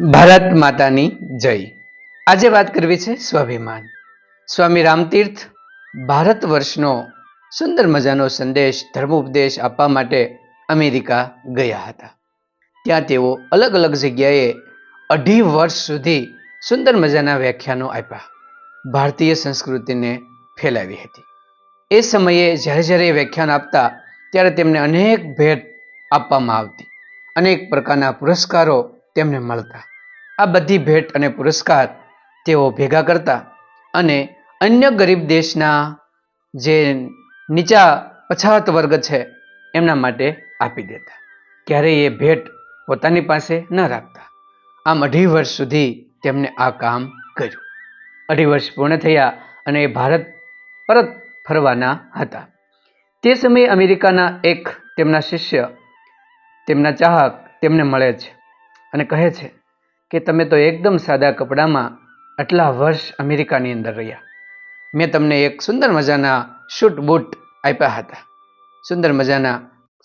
ભારત માતાની જય. આજે વાત કરવી છે સ્વાભિમાન. સ્વામી રામતીર્થ ભારત વર્ષનો સુંદર મજાનો સંદેશ, ધર્મોપદેશ આપવા માટે અમેરિકા ગયા હતા. ત્યાં તેઓ અલગ અલગ જગ્યાએ અઢી વર્ષ સુધી સુંદર મજાના વ્યાખ્યાનો આપ્યા. ભારતીય સંસ્કૃતિને ફેલાવી હતી. એ સમયે જ્યારે જ્યારે વ્યાખ્યાન આપતા ત્યારે તેમને અનેક ભેટ આપવામાં આવતી. અનેક પ્રકારના પુરસ્કારો તેમને મળતા. આ બધી ભેટ અને પુરસ્કાર તેઓ ભેગા કરતા અને અન્ય ગરીબ દેશના જે નીચા પછાત વર્ગ છે એમના માટે આપી દેતા. ક્યારેય એ ભેટ પોતાની પાસે ન રાખતા. આમ અઢી વર્ષ સુધી તેમણે આ કામ કર્યું. અઢી વર્ષ પૂર્ણ થયા અને એ ભારત પરત ફરવાના હતા. તે સમયે અમેરિકાના એક તેમના શિષ્ય, તેમના ચાહક તેમને મળે છે. અને કહે છે કે તમે તો એકદમ સાદા કપડામાં આટલા વર્ષ અમેરિકાની અંદર રહ્યા. મેં તમને એક સુંદર મજાના શૂટ બૂટ આપ્યા હતા. સુંદર મજાના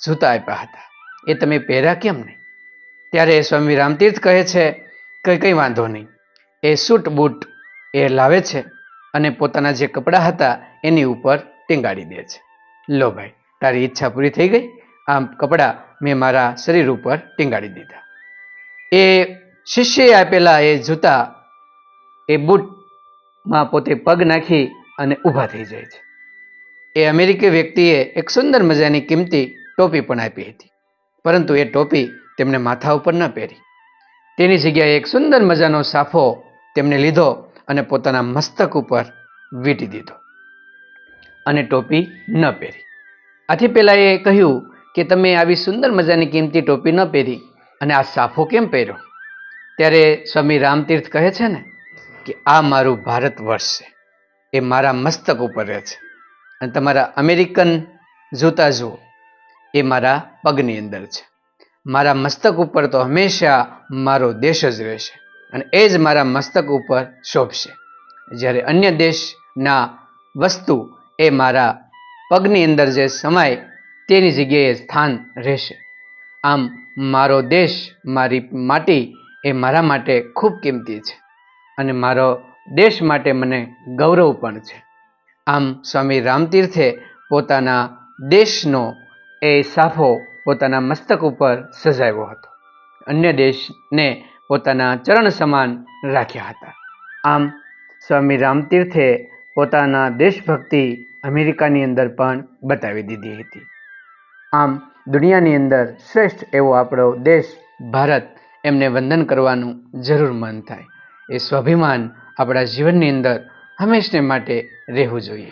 જૂતા આપ્યા હતા. એ તમે પહેર્યા કેમ નહીં? ત્યારે સ્વામી રામતીર્થ કહે છે કે કંઈ વાંધો નહીં. એ સૂટ બૂટ એ લાવે છે અને પોતાના જે કપડાં હતા એની ઉપર ટીંગાડી દે છે. લો ભાઈ, તારી ઈચ્છા પૂરી થઈ ગઈ? આમ કપડાં મેં મારા શરીર ઉપર ટીંગાડી દીધા. એ શિષ્યએ આપેલા એ જૂતા, એ બૂટમાં પોતે પગ નાખી અને ઊભા થઈ જાય છે. એ અમેરિકી વ્યક્તિએ એક સુંદર મજાની કિંમતી ટોપી પણ આપી હતી. પરંતુ એ ટોપી તેમને માથા ઉપર ન પહેરી. તેની જગ્યાએ એક સુંદર મજાનો સાફો તેમને લીધો અને પોતાના મસ્તક ઉપર વીંટી દીધો. અને ટોપી ન પહેરી. આથી પહેલાં એ કહ્યું કે તમે આવી સુંદર મજાની કિંમતી ટોપી ન પહેરી. અને આ સાફો કેમ પહેર્યો ત્યારે સ્વામી રામતીર્થ કહે છે ને કે આ મારું ભારત વર્ષ છે. એ મારા મસ્તક ઉપર રહે છે. અને તમારા અમેરિકન જૂતા જુઓ, એ મારા પગની અંદર છે. મારા મસ્તક ઉપર તો હંમેશા મારો દેશ જ રહેશે અને એ જ મારા મસ્તક ઉપર શોભશે જ્યારે અન્ય દેશના વસ્તુ એ મારા પગની અંદર જે સમાય, તેની જગ્યાએ સ્થાન રહેશે. આમ મારો દેશ મારી માટી એ મારા માટે ખૂબ કિંમતી છે અને મારો દેશ માટે મને ગૌરવ પણ છે. આમ સ્વામી રામતીર્થે પોતાના દેશનો એ સાફો પોતાના મસ્તક ઉપર સજાવ્યો હતો. અન્ય દેશને પોતાના ચરણ સમાન રાખ્યા હતા. આમ સ્વામી રામતીર્થે પોતાના દેશભક્તિ અમેરિકાની અંદર પણ બતાવી દીધી હતી. આમ દુનિયાની અંદર શ્રેષ્ઠ એવો આપણો દેશ ભારત એમને વંદન કરવાનું જરૂર મન થાય. એ સ્વાભિમાન આપણા જીવનની અંદર હંમેશને માટે રહેવું જોઈએ.